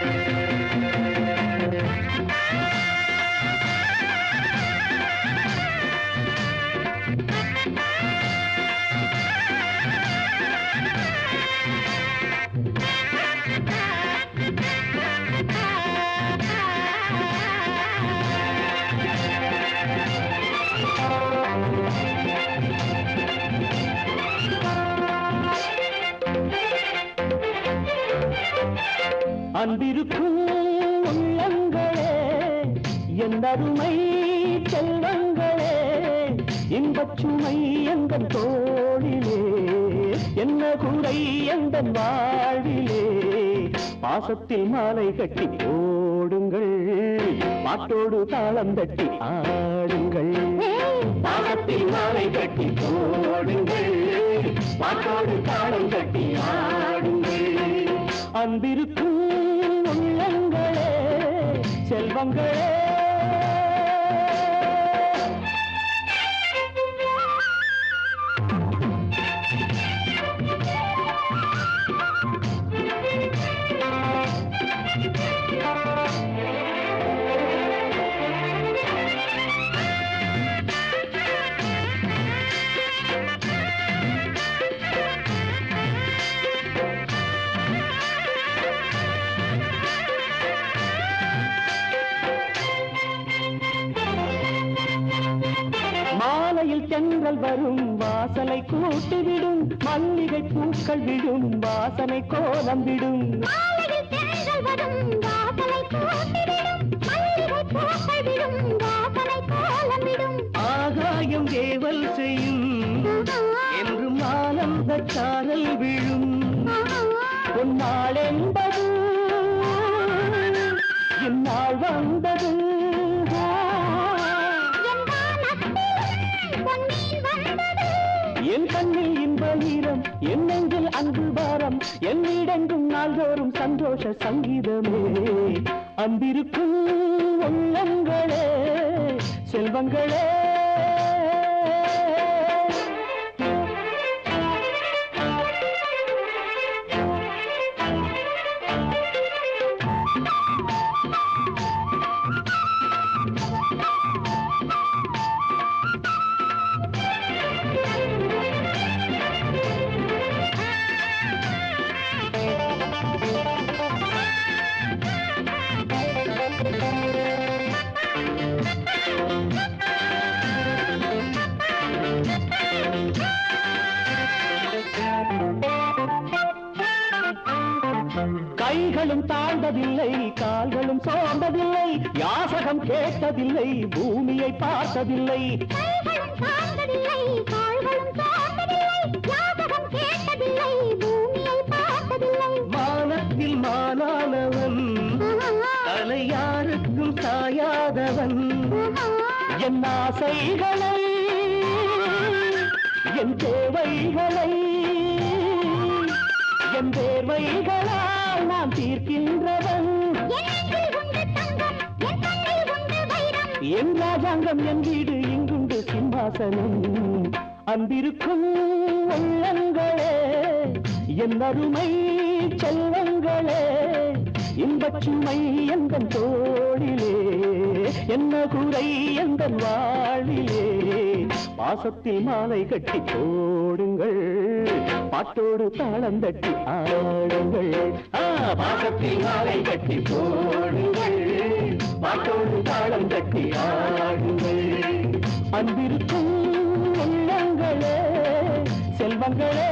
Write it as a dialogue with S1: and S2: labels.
S1: Thank you. அன்பிருக்கும் உள்ளங்களே என் அருமை செல்வங்களே இன்பச்சுமை எங்கள் தோழிலே என்ன குறை எங்கள் வாழ்விலே. பாசத்தில் மாலை கட்டி ஓடுங்கள் பாட்டோடு தாளம் தட்டி ஆடுங்கள். பாசத்தில் மாலை கட்டி ஓடுங்கள் பாட்டோடு தாளம் தட்டி ஆடுங்கள். அன்பிருக்கும் செல்வங்களே. தென்றல் வரும் வாசலை கூட்டிவிடும் மல்லிகை பூக்கள் விடும் வாசனை கோலம் விடும்.
S2: வாசனை
S1: ஆகாயம் ஏவல் செய்யும் என்றும் ஆனந்த சாரல் விழும். உன்னாள் என்பது இந்நாள் வந்தது கண்ணில் இன்ப ஈரம் என் அன்பு பாரம் என்னிடெங்கும் நாள்தோறும் சந்தோஷ சங்கீதமே. அன்பிருக்கும் உள்ளங்களே செல்வங்களே கைகளும் தாழ்ந்ததில்லை கால்களும் சோர்ந்ததில்லை யாசகம் கேட்டதில்லை பூமியை பார்த்ததில்லை. வானத்தில் மானானவன் தலை யாருக்கும் சாயாதவன். என் ஆசைகளை என் தேவைகளை என் தேர்வைகளால் நான் தீர்க்கின்றவன்.
S2: என்
S1: ராஜாங்கம் என் வீடு இங்குண்டு சிம்மாசனம். அன்பிருக்கும் உள்ளங்களே என் அருமை செல்வங்களே இன்பச்சுமை எந்தன் தோளிலே என்ன குறை எந்தன் வாழிலே பாசத்தில் மாலை கட்டி போடுங்கள் பாட்டோடு தாளம் தட்டி ஆடுங்கள். ஆ, கட்டி போடுங்கள். பாட்டோடு தாளம் கட்டி ஆடுங்கள். அன்பிருக்கும் உள்ளங்களே செல்வங்களே